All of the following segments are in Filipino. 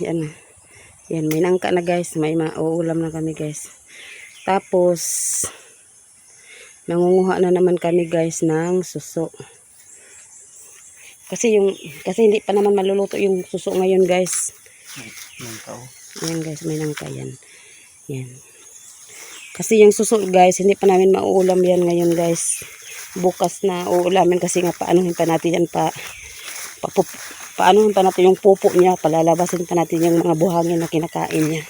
Yan na. Yan, may nangka na guys. May mauulam na kami guys. Tapos, nangunguha na naman kami guys ng suso. Kasi yung, kasi hindi pa naman maluluto yung suso ngayon guys. Yung tao. Ayan guys, may nangka yan. Yan. Kasi yung suso guys, hindi pa namin mauulam yan ngayon guys. Bukas na uulamin kasi nga paanohin pa natin yan pa, pa, pa paanohin pa natin yung pupo niya, palalabasin pa natin yung mga buhangin na kinakain niya.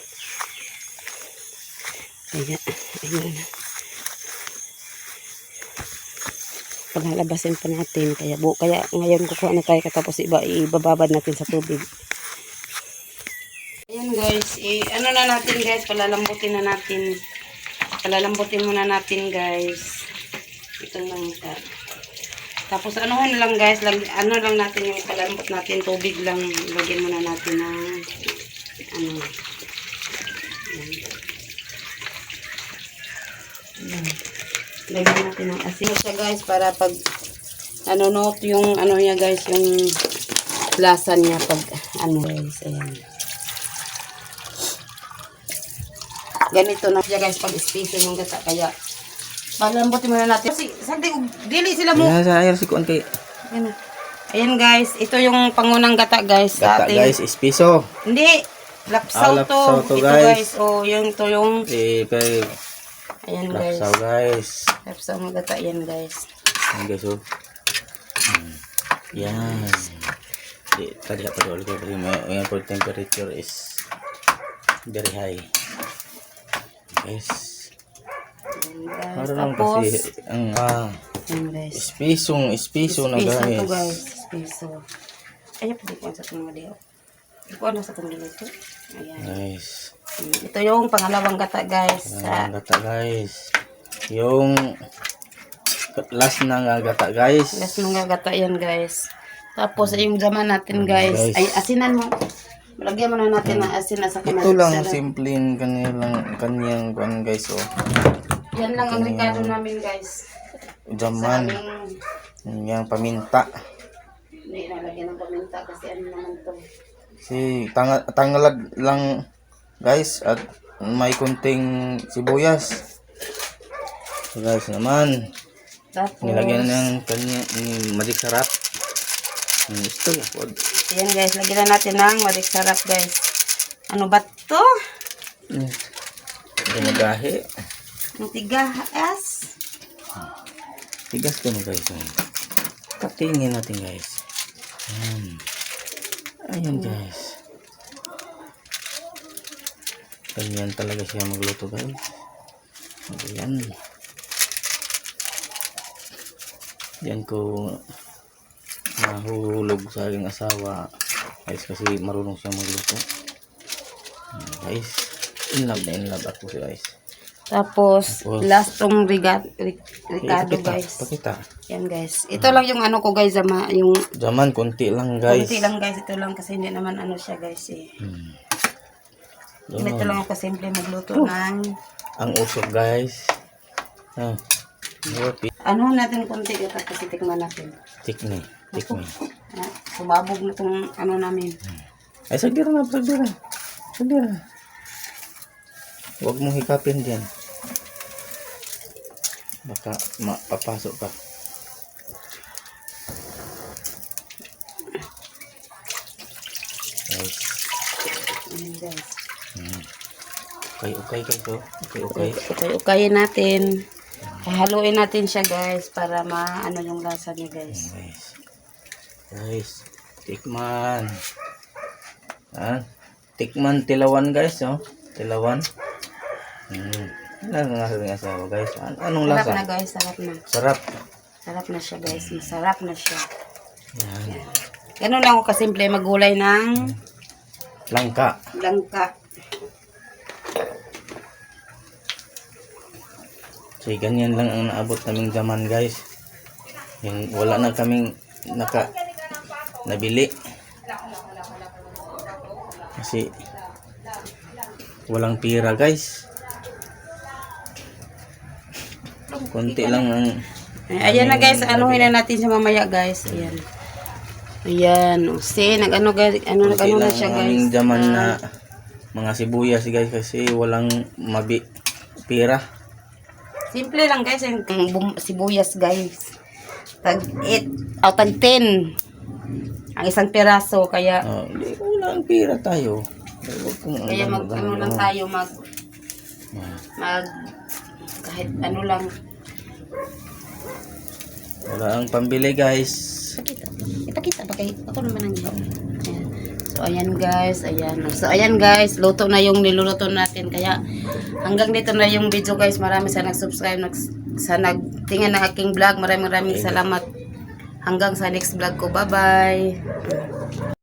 Kaya, ayun. Palalabasin pa natin. Kaya, bu kaya ngayon kukuha na tayo katapos iba, ibababad natin sa tubig. Ayan guys, eh, ano na natin guys, palalambutin na natin. Palalambutin muna natin guys. Itong langka. Tapos na lang guys, lag, ano lang natin yung palambot natin, tubig lang. Lagyan muna natin ng ano. Ayan. Lagyan natin ng asin siya guys para pag ano no, yung ano niya guys, yung lasa niya pag ano guys, ayan. ganito na siya guys pag space yung gata kaya palambutin muna natin kasi sagdi dili sila mo Yan sa air si kuan kay Ayan. Ayan guys ito yung pangunang gata guys sa Gata ating guys, espiso. hindi lapsaw, Ah, lapsaw to. to, ito guys. guys oh yung to yung Eh, kay ayan guys Lapsaw guys. lapsaw ng gata yan guys Yan guys oh. Hmm. Yan. Di, tadi apa dulu yung for temperature is very high. Guys. Guys Para lang tapos kasi ang ah, ayan guys espisong espiso na Piso to guys. guys piso ayan pwede ko sa itong mali ko ano sa itong dito ayan Guys. ito yung pangalawang gata guys sa Ang gata guys. Yung last na nga gata guys. Gas nung gagata yan guys. Tapos yung zaman natin guys. guys. Ay asinan mo. Lagyan mo na natin ng asin na sa Ito lang simpleng kanilang kanyang kwan guys oh. Yan lang ang rekado namin guys. Jaman. Yung paminta. hindi nalagyan ng paminta kasi ano naman to. Si tanga, tangalad lang guys at may kunting sibuyas. So guys naman, Tapos, nilagyan na ng kanya ni magic sarap. Hmm, Ito wag. yan guys, lagyan na natin ng marik sarap guys. Ano ba to? Hmm. Ang tigas. Ko na guys. oh. Katingin natin guys. Ayan. Ayan guys. Ganyan talaga siya magluto guys. Ayan. Yan ko nahuhulog sa aking asawa guys kasi marunong siya magluto. Ayan, guys. In love na in love ako guys. Tapos, Tapos, last tong rigat, ri- ricado Pakita, guys. Pakita. Yan guys. Ito lang yung ano ko guys, ama, yung Jaman, konti lang guys. Kunti lang guys, ito lang kasi hindi naman ano siya guys eh. Hmm. Ito lang ako simple magluto ng Ang usok guys. Ah. Ano natin kunti ito kasi tikman natin. Tikni. Tikni. Ah, Sumabog na tong ano namin. Ay, sagdira na, sagdira. Sagdira. Huwag mong hikapin dyan. Baka mapapasok ka. Guys. Guys. Hmm. Okay, okay guys. Oh. Okay, okay. Okay-ukayin natin. Haluin natin siya guys para maano yung lasa niya guys. Guys. Guys. Tikman. Ha? Tikman tilawan guys. Oh. Tilawan. Hmm. Ano nga sabi ng asawa guys? An anong Sarap lasa? na guys, sarap na. Sarap. Sarap na siya guys, masarap na siya. Yan. Ganun lang ako kasimple magulay ng Langka. langka. So, ganyan lang ang naabot naming zaman guys. Yung wala na kaming naka nabili. Kasi walang pira guys. Konti lang ang Ayan na guys, anuhin na natin siya mamaya guys. Ayan. Ayan. See, nag-ano, guys, ano, nag-ano na siya, ang guys. aming jaman Ah, na mga sibuyas guys kasi walang mabi pira. Simple lang, guys, bum- sibuyas, guys. Tag 8, o tag 10. Ang isang piraso, kaya, Oh, hindi walang pira tayo. Kong kaya mag, ano lang tayo, mag, Ah, mag, kahit ano lang. Wala ang pambili guys. Ipakita. Ipakita ba kay ako naman ang. Ayan. So ayan guys, ayan. So ayan guys, luto na yung niluluto natin. Kaya hanggang dito na yung video guys. Marami sa nag-subscribe, nag, sa nagtingin ng aking vlog. Maraming maraming salamat. Hanggang sa next vlog ko. Bye-bye.